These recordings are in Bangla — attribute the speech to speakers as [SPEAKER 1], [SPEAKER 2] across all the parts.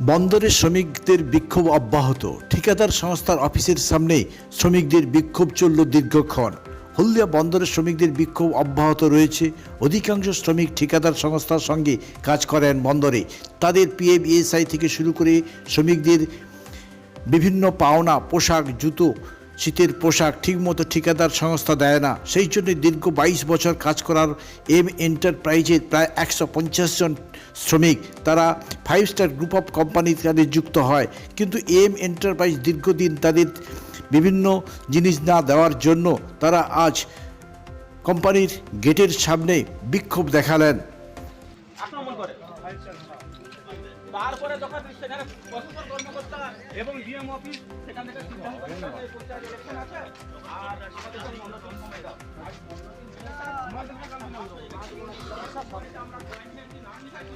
[SPEAKER 1] বন্দরে শ্রমিকদের বিক্ষোভ অব্যাহত। ঠিকাদার সংস্থার অফিসের সামনে শ্রমিকদের বিক্ষোভ চলল দীর্ঘক্ষণ। হলদিয়া বন্দরের শ্রমিকদের বিক্ষোভ অব্যাহত রয়েছে। অধিকাংশ শ্রমিক ঠিকাদার সংস্থার সঙ্গে কাজ করেন বন্দরে। তাদের পিএম ইএসআই থেকে শুরু করে শ্রমিকদের বিভিন্ন পাওনা, পোশাক, জুতো, শীতের পোশাক ঠিকমতো ঠিকাদার সংস্থা দেয় না। সেই জন্য দীর্ঘ বাইশ বছর কাজ করার এম এন্টারপ্রাইজের প্রায় একশো পঞ্চাশ জন শ্রমিক, তারা ফাইভ স্টার গ্রুপ অফ কোম্পানির সাথে যুক্ত হয়। কিন্তু এম এন্টারপ্রাইজ দীর্ঘদিন তাদের বিভিন্ন জিনিস না দেওয়ার জন্য তারা আজ কোম্পানির গেটের সামনে বিক্ষোভ দেখালেন।
[SPEAKER 2] এবং 你太聪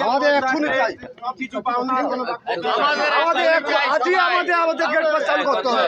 [SPEAKER 3] আমাদের এখনই চাই। আমাদের আজই আমাদের আমাদের গেট পাস চালু করতে হবে।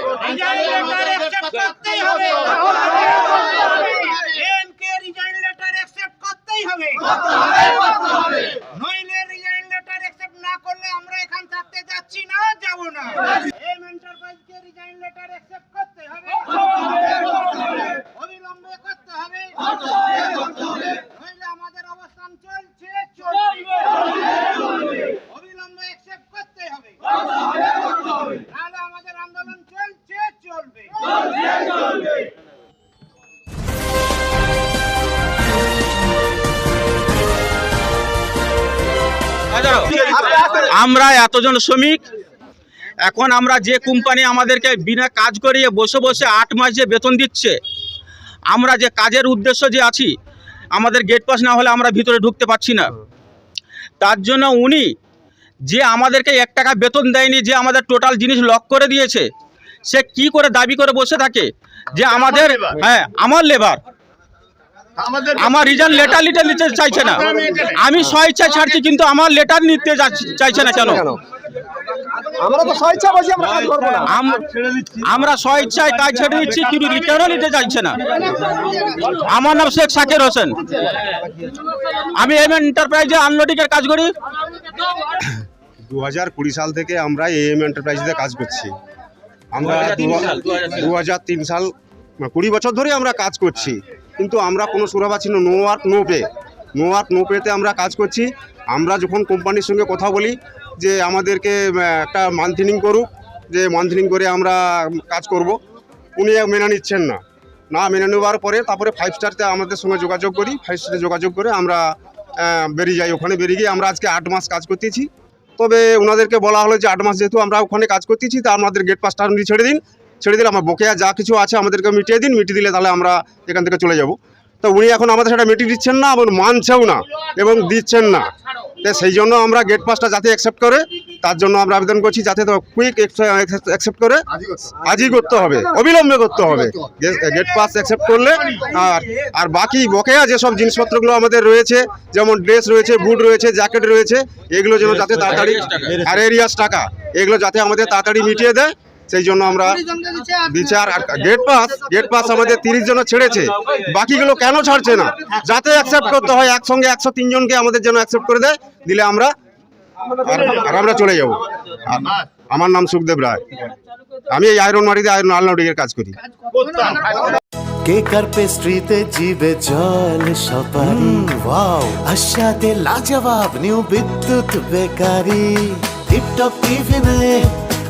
[SPEAKER 4] আমরা
[SPEAKER 2] এতজন শ্রমিক এখন আমরা যে কোম্পানি আমাদেরকে বিনা কাজ করিয়ে বসে বসে আট মাস যে বেতন দিচ্ছে আমরা যে কাজের উদ্দেশ্য যে আছি আমাদের গেট পাস না হলে আমরা ভিতরে ঢুকতে পারছি না। তার জন্য উনি যে আমাদেরকে এক টাকা বেতন দেয়নি যে আমাদের টোটাল জিনিস লক করে দিয়েছে সে কি করে দাবি করে বসে থাকে? যে আমাদের হ্যাঁ আমার লেবার আমার রিজাল্ট লেটার লিটার নিতে চাইছে না। আমি স্বেচ্ছায় ছাড়ছি কিন্তু আমার লেটার নিতে চাইছে না কেন?
[SPEAKER 3] আমরা তো স্বেচ্ছা আমরা কাজ করব না।
[SPEAKER 2] আমরা স্বেচ্ছায় কাজ ছেড়ে দিচ্ছি কিন্তু রিটার্নও নিতে চাইছে না। আমার নাম শেখ সাকের হোসেন। আমি এম এন্টারপ্রাইজে আনলোডিংয়ের কাজ করি।
[SPEAKER 5] দু হাজার কুড়ি সাল থেকে আমরা এম এন্টারপ্রাইজে কাজ করছি। আমরা দু হাজার তিন সাল কুড়ি বছর ধরে আমরা কাজ করছি। কিন্তু আমরা কোনো সুরা পাচ্ছি না no work no pay no work no পেতে আমরা কাজ করছি। আমরা যখন কোম্পানির সঙ্গে কথা বলি যে আমাদেরকে একটা মান্থনিং করুক, যে মান্থনিং করে আমরা কাজ করব, উনি মেনে নিচ্ছেন না। না মেনে নেওয়ার পরে তারপরে ফাইভ স্টারতে আমাদের সঙ্গে যোগাযোগ করি ফাইভ স্টারে যোগাযোগ করে আমরা বেরিয়ে যাই। ওখানে বেরিয়ে গিয়ে আমরা আজকে আট মাস কাজ করতেছি। তবে ওনাদেরকে বলা হলো যে আট মাস যেহেতু আমরা ওখানে কাজ করতেছি, তা আমাদের গেট পাসটা আপনি ছেড়ে দিন। ছেড়ে দিলে আমার বকেয়া যা কিছু আছে আমাদেরকে মিটিয়ে দিন, মিটিয়ে দিলে তাহলে আমরা এখান থেকে চলে যাব। তো উনি এখন আমাদের সেটা মিটিয়ে দিচ্ছেন না এবং মানছেও না এবং দিচ্ছেন না। তো সেই জন্য আমরা গেট পাসটা যাতে অ্যাকসেপ্ট করে, তার জন্য আমরা আবেদন করছি যাতে তো কুইক অ্যাকসেপ্ট করে আজই করতে হবে, অবিলম্বে করতে হবে। গেট পাস অ্যাকসেপ্ট করলে আর আর বাকি বকেয়া যেসব জিনিসপত্রগুলো আমাদের রয়েছে, যেমন ড্রেস রয়েছে বুট রয়েছে জ্যাকেট রয়েছে, এগুলো যেন যাতে তাড়াতাড়ি আর এরিয়াস টাকা, এগুলো যাতে আমাদের তাড়াতাড়ি মিটিয়ে দেয়। সেই জন্য আমরা বিচার গেট পাস গেট পাস আমাদের তিরিশ জন ছেড়েছে। বাকিগুলো কেন ছাড়ছে না? যাতে অ্যাকসেপ্ট করতে হয় একসঙ্গে একশো তিনজনকে আমাদের জন্য অ্যাকসেপ্ট করে দেয় দিলে আমরা আর- আমরা চলে যাব। আমার নাম সুখদেব রায়। আমি এই আয়রন মাটিতে আয়রন আলনাউডিংয়ের কাজ করি।
[SPEAKER 6] কেকার পেস্ট্রিতে জিবে জল সপারি? ওয়াও আশাতে লাজবাব নিউ বিদ্যুৎ বেকারি। টিপটপ টিফিনে